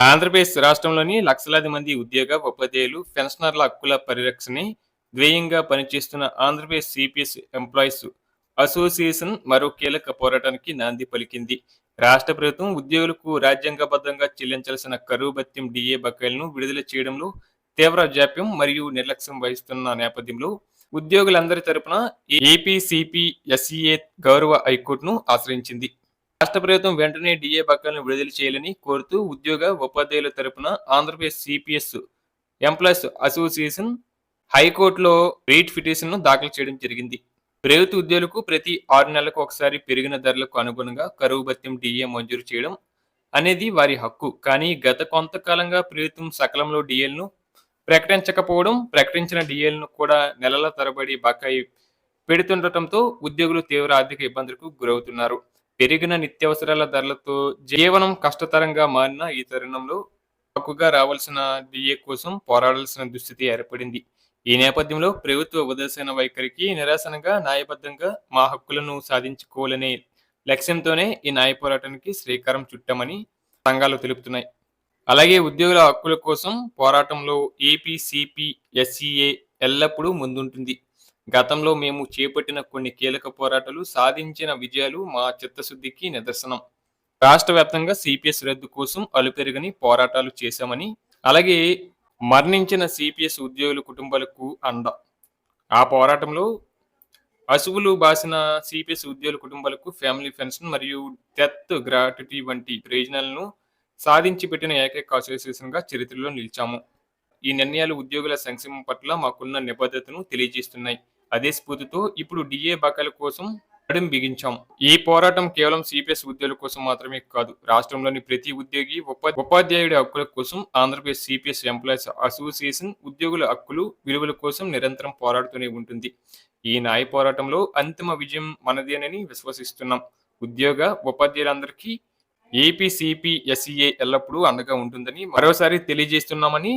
ఆంధ్రప్రదేశ్ రాష్ట్రంలోని లక్షలాది మంది ఉద్యోగ ఉపాధ్యాయులు పెన్షనర్ల హక్కుల పరిరక్షణ ధ్యేయంగా పనిచేస్తున్న ఆంధ్రప్రదేశ్ సిపిఎస్ ఎంప్లాయీస్ అసోసియేషన్ మరో కీలక పోరాటానికి నాంది పలికింది. రాష్ట్ర ప్రభుత్వం ఉద్యోగులకు రాజ్యాంగబద్ధంగా చెల్లించాల్సిన కరువు భత్యం డిఏ బకాయిలను విడుదల చేయడంలో తీవ్ర జాప్యం మరియు నిర్లక్ష్యం వహిస్తున్న నేపథ్యంలో ఉద్యోగులందరి తరపున ఏపీసీపీ ఎస్ఈఏ గౌరవ హైకోర్టును ఆశ్రయించింది. రాష్ట్ర ప్రభుత్వం వెంటనే డిఏ బకాయిలను విడుదల చేయాలని కోరుతూ ఉద్యోగ ఉపాధ్యాయుల తరపున ఆంధ్రప్రదేశ్ సిపిఎస్ ఎంప్లాయీస్ అసోసియేషన్ హైకోర్టులో రీట్ పిటిషన్ను దాఖలు చేయడం జరిగింది. ప్రభుత్వ ఉద్యోగులకు ప్రతి ఆరు నెలలకు ఒకసారి పెరిగిన ధరలకు అనుగుణంగా కరువు భత్యం డిఏ మంజూరు చేయడం అనేది వారి హక్కు. కానీ గత కొంతకాలంగా ప్రభుత్వం సకలంలో డిఏలను ప్రకటించకపోవడం ప్రకటించిన డిఏలను కూడా నెలల తరబడి బకాయి పెడుతుండటంతో ఉద్యోగులు తీవ్ర ఆర్థిక ఇబ్బందులకు గురవుతున్నారు. పెరిగిన నిత్యావసరాల ధరలతో జీవనం కష్టతరంగా మారిన ఈ తరుణంలో హక్కుగా రావాల్సిన డిఏ కోసం పోరాడాల్సిన దుస్థితి ఏర్పడింది. ఈ నేపథ్యంలో ప్రభుత్వ ఉదాసీన వైఖరికి నిరాశనగా న్యాయబద్ధంగా మా హక్కులను సాధించుకోవాలనే లక్ష్యంతోనే ఈ న్యాయ పోరాటానికి శ్రీకారం చుట్టామని సంఘాలు తెలుపుతున్నాయి. అలాగే ఉద్యోగుల హక్కుల కోసం పోరాటంలో ఏపీ సిపి ఎస్సీఏ ఎల్లప్పుడూ ముందుంటుంది. గతంలో మేము చేపట్టిన కొన్ని కీలక పోరాటాలు సాధించిన విజయాలు మా చిత్తశుద్ధికి నిదర్శనం. రాష్ట్ర వ్యాప్తంగా సిపిఎస్ రద్దు కోసం అలుపెరుగని పోరాటాలు చేశామని అలాగే మరణించిన సిపిఎస్ ఉద్యోగుల కుటుంబాలకు అండ. ఆ పోరాటంలో అసువులు బాసిన సిపిఎస్ ఉద్యోగుల కుటుంబాలకు ఫ్యామిలీ పెన్షన్ మరియు డెత్ గ్రాట్యుటీ వంటి ప్రయోజనాలను సాధించి పెట్టిన ఏకైక అసోసియేషన్గా చరిత్రలో నిలిచాము. ఈ నిర్ణయాలు ఉద్యోగుల సంక్షేమం పట్ల మాకున్న నిబద్ధతను తెలియజేస్తున్నాయి. అదే స్ఫూర్తితో ఇప్పుడు డిఏ బకాయిల కోసం నడుం బిగించాం. ఈ పోరాటం కేవలం సిపిఎస్ ఉద్యోగుల కోసం మాత్రమే కాదు రాష్ట్రంలోని ప్రతి ఉద్యోగి ఉపాధ్యాయుడి హక్కుల కోసం ఆంధ్రప్రదేశ్ సిపిఎస్ ఎంప్లాయీస్ అసోసియేషన్ ఉద్యోగుల హక్కులు విలువల కోసం నిరంతరం పోరాడుతూనే ఉంటుంది. ఈ న్యాయ పోరాటంలో అంతిమ విజయం మనదేనని విశ్వసిస్తున్నాం. ఉద్యోగ ఉపాధ్యాయులందరికీ ఏపీ సిపి ఎస్ఈఏ ఎల్లప్పుడూ అండగా ఉంటుందని మరోసారి తెలియజేస్తున్నామని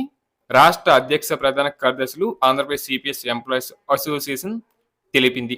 రాష్ట్ర అధ్యక్ష ప్రధాన కార్యదర్శులు ఆంధ్రప్రదేశ్ సిపిఎస్ ఎంప్లాయీస్ అసోసియేషన్ తెలిపింది.